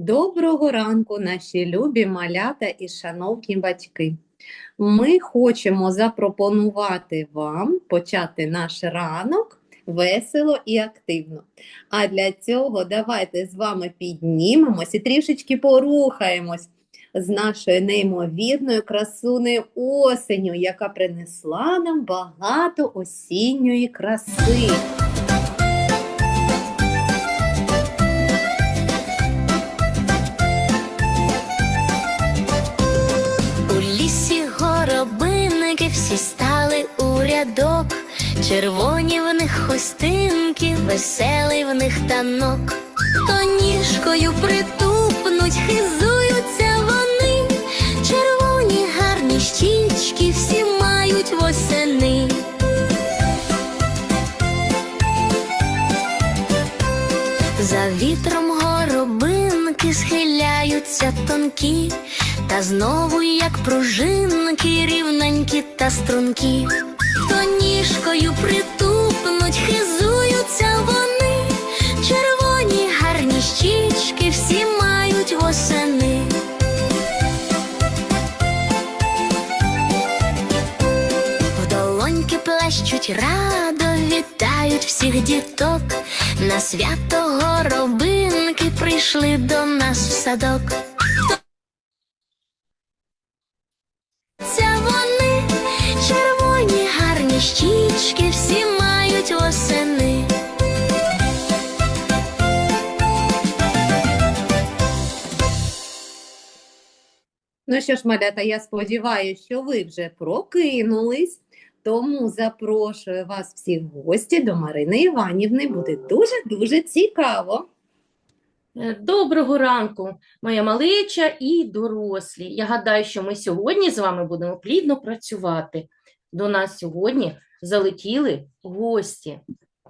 Доброго ранку, наші любі малята і шановні батьки. Ми хочемо запропонувати вам почати наш ранок весело і активно. А для цього давайте з вами піднімемось і трішечки порухаємось з нашою неймовірною красунею осеню, яка принесла нам багато осінньої краси. Горобинники всі стали у рядок, червоні в них хустинки, веселий в них танок, то ніжкою притупнуть, хизуються вони, червоні гарні щічки всі мають восени. За вітром горобинки схиляються тонкі, та знову, як пружинки, рівненькі та стрункі, то ніжкою притупнуть, хизуються вони, червоні гарні щічки всі мають восени. В долоньки плещуть радо, вітають всіх діток. На свято горобинки прийшли до нас в садок. Ну що ж, малята, я сподіваюся, що ви вже прокинулись, тому запрошую вас всіх в гості до Марини Іванівни. Буде дуже-дуже цікаво. Е, Доброго ранку, моя малеча і дорослі. Я гадаю, що ми сьогодні з вами будемо плідно працювати. До нас сьогодні залетіли гості.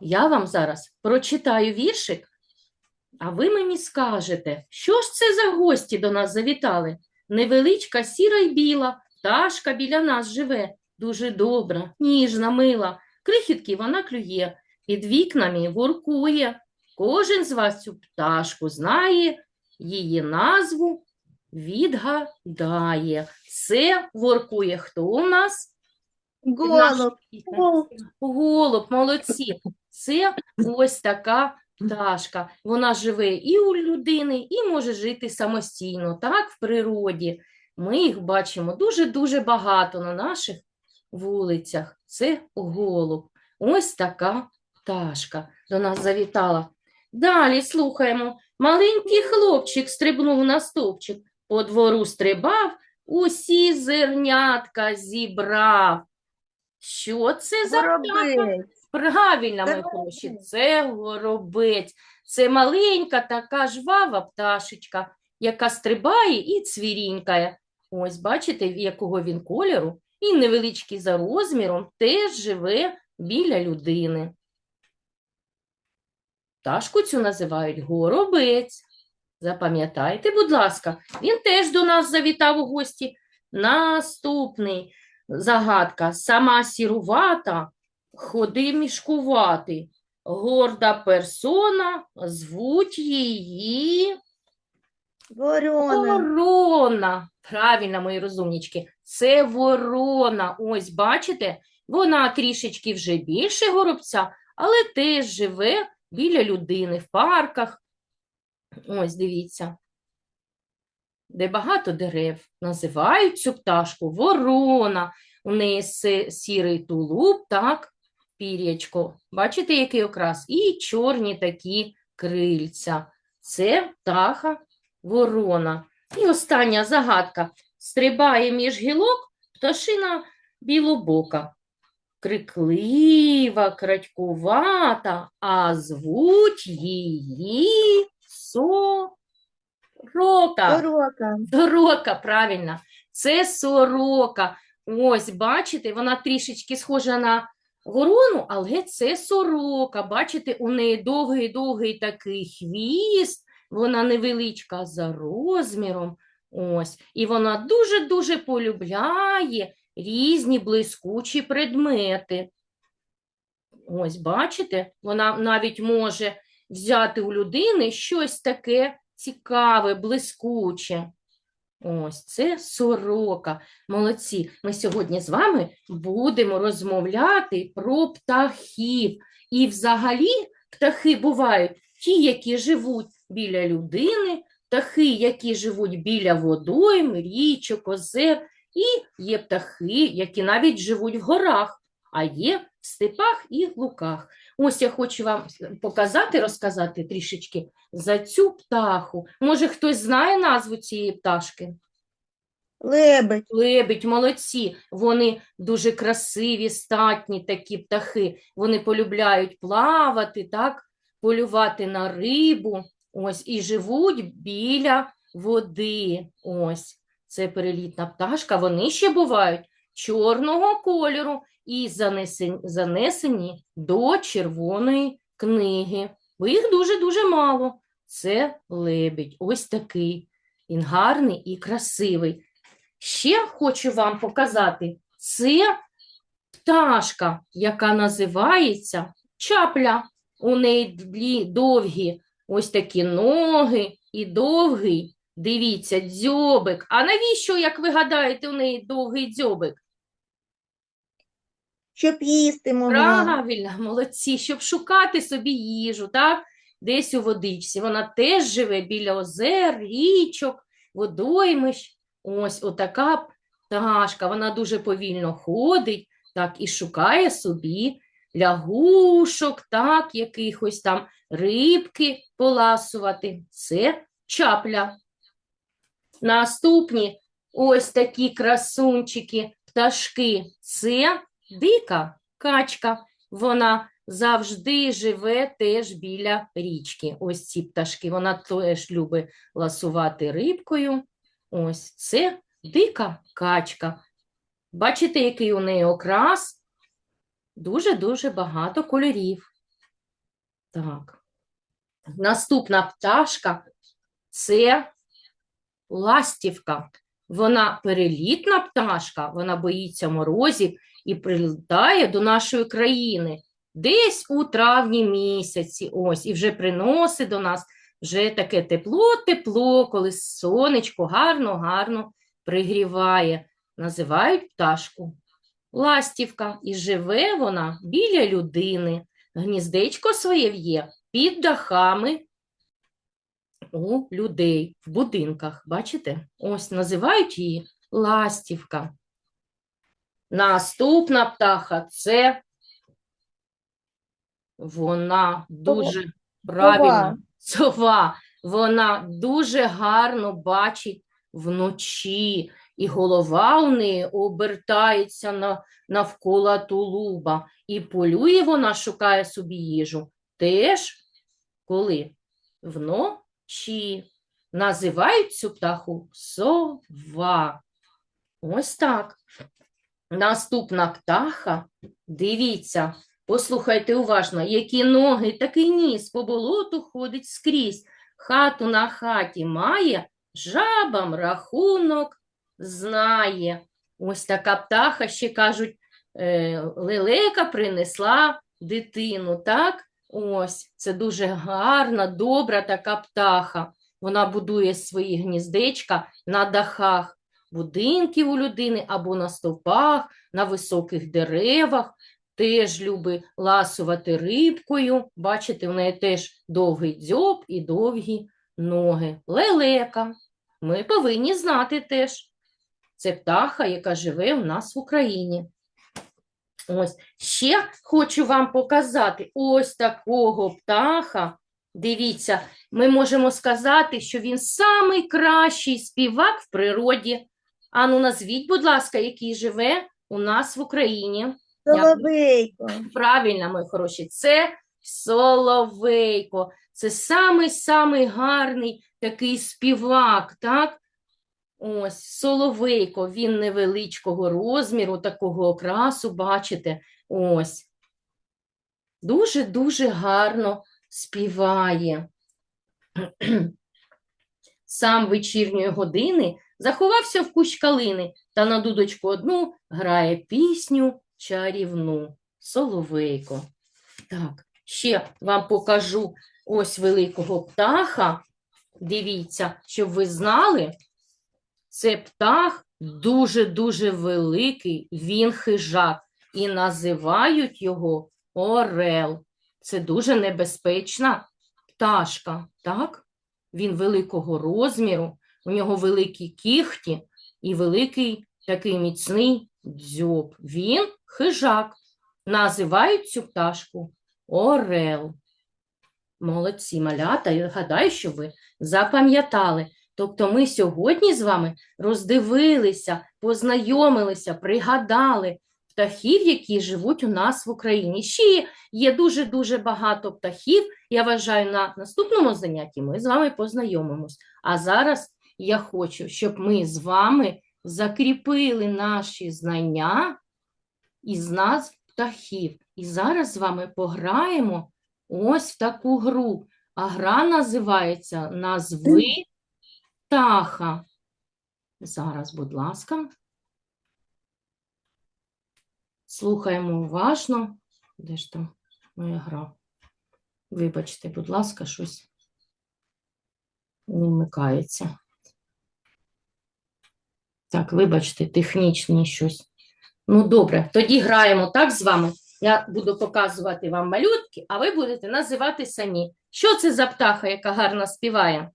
Я вам зараз прочитаю віршик, а ви мені скажете, що ж це за гості до нас завітали? Невеличка сіра й біла, пташка біля нас живе, дуже добра, ніжна, мила. Крихітки вона клює, під вікнами воркує. Кожен з вас цю пташку знає, її назву відгадає. Це воркує хто у нас? Голуб. Голуб. Молодці. Це ось така пташка. Вона живе і у людини, і може жити самостійно, так, в природі. Ми їх бачимо дуже-дуже багато на наших вулицях. Це голуб. Ось така пташка до нас завітала. Далі слухаємо. Маленький хлопчик стрибнув на стовпчик, по двору стрибав, усі зернятка зібрав. Що це за птаха? Правильно, мої хороші, це горобець. Це маленька така жвава пташечка, яка стрибає і цвірінькає. Ось бачите, якого він кольору, і невеличкий за розміром теж живе біля людини. Пташку цю називають горобець. Запам'ятайте, будь ласка, він теж до нас завітав у гості. Наступний загадка. Сама сірувата, ходи мішкувати. Горда персона, звуть її Ворона. ворона. Правильно, мої розумнічки, це ворона. Ось, бачите, вона трішечки вже більше горобця, але теж живе біля людини в парках, Ось дивіться. Де багато дерев. Називають цю пташку ворона. У неї сірий тулуб, так, пір'ячко. Бачите, який окрас? І чорні такі крильця. Це птаха ворона. І остання загадка. Стрибає між гілок пташина білобока. Криклива, крадькувата, а звуть її сорока. Сорока. Сорока, правильно. Це сорока. Ось, бачите, вона трішечки схожа на ворону, але це сорока. Бачите, у неї довгий-довгий такий хвіст, вона невеличка за розміром. Ось, і вона дуже-дуже полюбляє різні блискучі предмети. Ось, бачите, вона навіть може взяти у людини щось таке цікаве, блискуче. Ось це сорока. Молодці. Ми сьогодні з вами будемо розмовляти про птахів. І взагалі птахи бувають ті, які живуть біля людини, птахи, які живуть біля водойм, річок, озер, і є птахи, які навіть живуть в горах, а є в степах і луках. Ось я хочу вам показати, розказати трішечки за цю птаху. Може, хтось знає назву цієї пташки? Лебедь. Лебедь, молодці. Вони дуже красиві, статні такі птахи. Вони полюбляють плавати, так? полювати на рибу. Ось, і живуть біля води. Ось, це перелітна пташка. Вони ще бувають чорного кольору і занесені, занесені до червоної книги. Бо їх дуже-дуже мало. Це лебідь. Ось такий. Він гарний і красивий. Ще хочу вам показати, це пташка, яка називається чапля. У неї довгі ось такі ноги і довгий, дивіться, дзьобик. А навіщо, як ви гадаєте, у неї довгий дзьобик? Щоб їсти могла. Правильно, молодці, щоб шукати собі їжу, так? Десь у водичці. Вона теж живе біля озер, річок, водоймищ. Ось отака пташка. Вона дуже повільно ходить, так, і шукає собі лягушок, так, якихось там рибки поласувати. Це чапля. Наступні ось такі красунчики, пташки. Це дика качка. Вона завжди живе теж біля річки. Ось ці пташки. Вона теж любить ласувати рибкою. Ось це дика качка. Бачите, який у неї окрас? Дуже-дуже багато кольорів. Так. Наступна пташка це ластівка. Вона перелітна пташка, вона боїться морозів і прилітає до нашої країни десь у травні місяці. Ось, і вже приносить до нас вже таке тепло-тепло, коли сонечко гарно-гарно пригріває. Називають пташку ластівка, і живе вона біля людини. Гніздечко своє в'є під дахами у людей в будинках. Бачите? Ось називають її ластівка. Наступна птаха це вона дуже правильно. Сова. Вона дуже гарно бачить вночі, і голова у неї обертається на, навколо тулуба, і полює вона, шукає собі їжу. Теж коли вночі називають цю птаху сова. Ось так. Наступна птаха, дивіться, послухайте уважно, які ноги, такий ніс по болоту ходить скрізь. Хату на хаті має, жабам рахунок знає. Ось така птаха, ще кажуть, е, лелека принесла дитину, так? Ось, це дуже гарна, добра така птаха. Вона будує свої гніздечка на дахах будинків у людини або на стовпах, на високих деревах. Теж любить ласувати рибкою. Бачите, в неї теж довгий дзьоб і довгі ноги. Лелека. Ми повинні знати теж. Це птаха, яка живе у нас в Україні. Ось ще хочу вам показати ось такого птаха. Дивіться, ми можемо сказати, що він самий кращий співак в природі. Ану, назвіть, будь ласка, який живе у нас в Україні. Соловейко. Правильно, мої хороші, це соловейко. Це самий-самий гарний такий співак, так? Ось, соловейко, він невеличкого розміру, такого окрасу, бачите? Ось. Дуже-дуже гарно співає. Сам вечірньої години заховався в кущ калини та на дудочку одну грає пісню чарівну. Соловейко. Так, ще вам покажу ось великого птаха. Дивіться, щоб ви знали, це птах дуже-дуже великий, він хижак, і називають його орел. Це дуже небезпечна пташка, так? Він великого розміру, у нього великі кіхті і великий такий міцний дзьоб. Він хижак. Називають цю пташку орел. Молодці малята, я гадаю, що ви запам'ятали. Тобто ми сьогодні з вами роздивилися, познайомилися, пригадали птахів, які живуть у нас в Україні. Ще є- дуже-дуже багато птахів. Я вважаю, на наступному занятті ми з вами познайомимось. А зараз я хочу, щоб ми з вами закріпили наші знання із назв птахів. І зараз з вами пограємо ось в таку гру. А гра називається Назви птаха. Зараз, будь ласка. Слухаємо уважно. Де ж там моя гра? Вибачте, будь ласка, щось не вмикається. Так, вибачте, технічні щось. Ну, добре, тоді граємо так з вами. Я буду показувати вам малютки, а ви будете називати самі. Що це за птаха, яка гарно співає?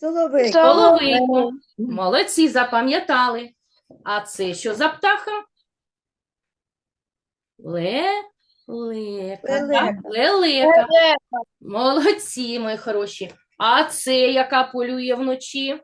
Соловейко. Соловейко. Молодці, запам'ятали. А це що за птаха? Лелека. Лелека. Лелека. Молодці, мої хороші. А це яка полює вночі?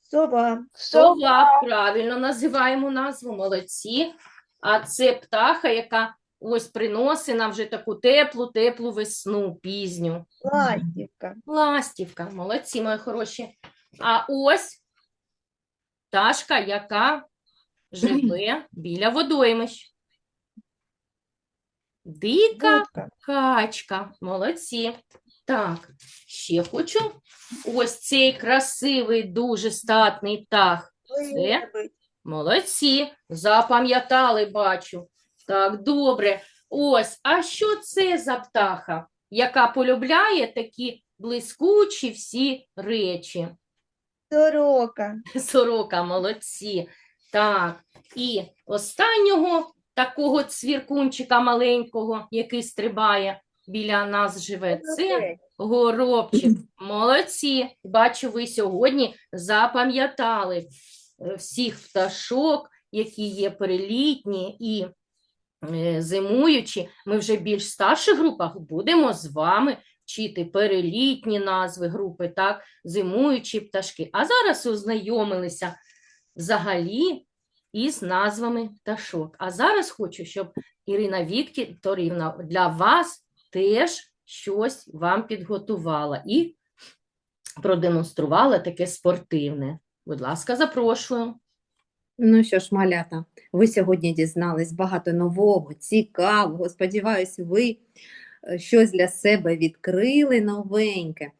Сова. Сова, правильно називаємо назву, молодці. А це птаха, яка ось приносить нам вже таку теплу, теплу весну, пізню. Ластівка. Ластівка, молодці, мої хороші. А ось пташка, яка живе біля водоймищ. Дика Будка. качка, молодці. Так, ще хочу. Ось цей красивий, дуже статний птах. Лебедь. Молодці, запам'ятали, бачу. Так, добре. Ось, а що це за птаха, яка полюбляє такі блискучі всі речі? Сорока. Сорока, молодці. Так, і останнього такого цвіркунчика маленького, який стрибає біля нас живе, це Горобчик, молодці. Бачу, ви сьогодні запам'ятали всіх пташок, які є перелітні і е, зимуючі. Ми вже більш старших групах будемо з вами вчити перелітні назви групи, так, зимуючі пташки. А зараз ознайомилися взагалі із назвами пташок. А зараз хочу, щоб Ірина Вікторівна для вас теж щось вам підготувала і продемонструвала таке спортивне. Будь ласка, запрошую. Ну що ж, малята, ви сьогодні дізнались багато нового, цікавого. Сподіваюсь, ви е, щось для себе відкрили новеньке.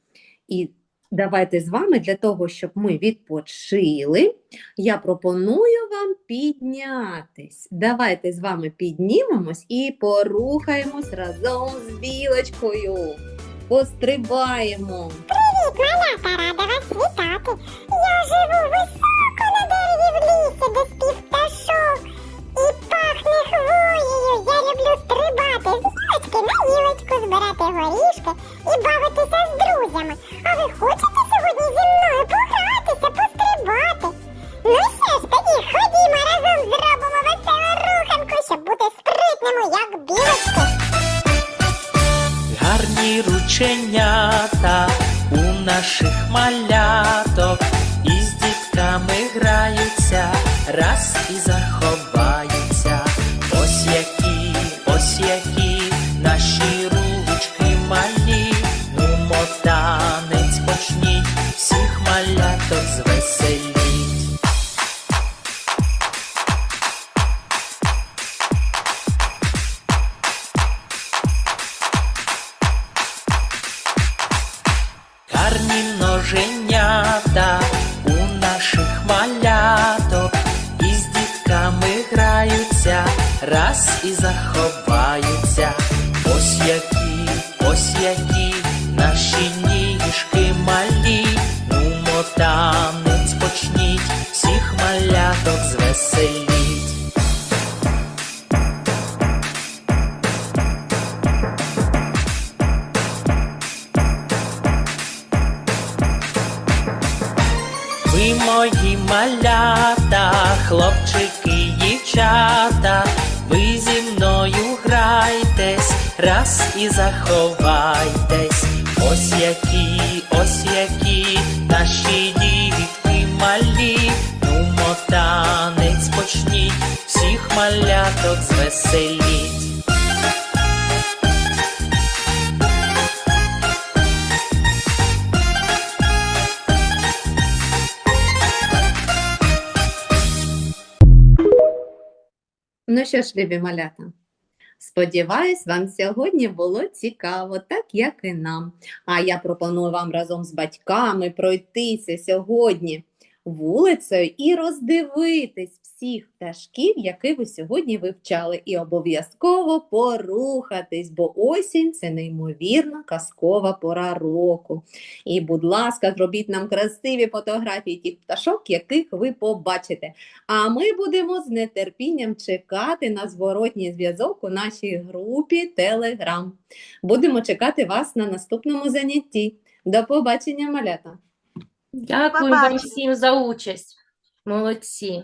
І давайте з вами для того, щоб ми відпочили, я пропоную вам піднятись. Давайте з вами піднімемось і порухаємось разом з білочкою. Пострибаємо. Малята, рада вас вітати. Я живу високо несеться до спів пташок і пахне хвоєю. Я люблю стрибати з гілочки на гілочку, збирати горішки і бавитися з друзями. А ви хочете сьогодні зі мною погратися, пострибати? Ну що ж тоді, ходімо разом зробимо веселу руханку, щоб бути спритними, як білочки. Гарні рученята у наших малюків. Раз і заховайтесь. Ось які, ось які наші дітки малі, ну танець почніть, всіх маляток звеселіть. Ну що ж, любі малята, сподіваюсь, вам сьогодні було цікаво, так як і нам. А я пропоную вам разом з батьками пройтися сьогодні вулицею і роздивитись всіх пташків, які ви сьогодні вивчали, і обов'язково порухатись, бо осінь це неймовірна казкова пора року. І, будь ласка, зробіть нам красиві фотографії тих пташок, яких ви побачите. А ми будемо з нетерпінням чекати на зворотній зв'язок у нашій групі Telegram. Будемо чекати вас на наступному занятті. До побачення, малята! Дякую вам всім за участь. Молодці.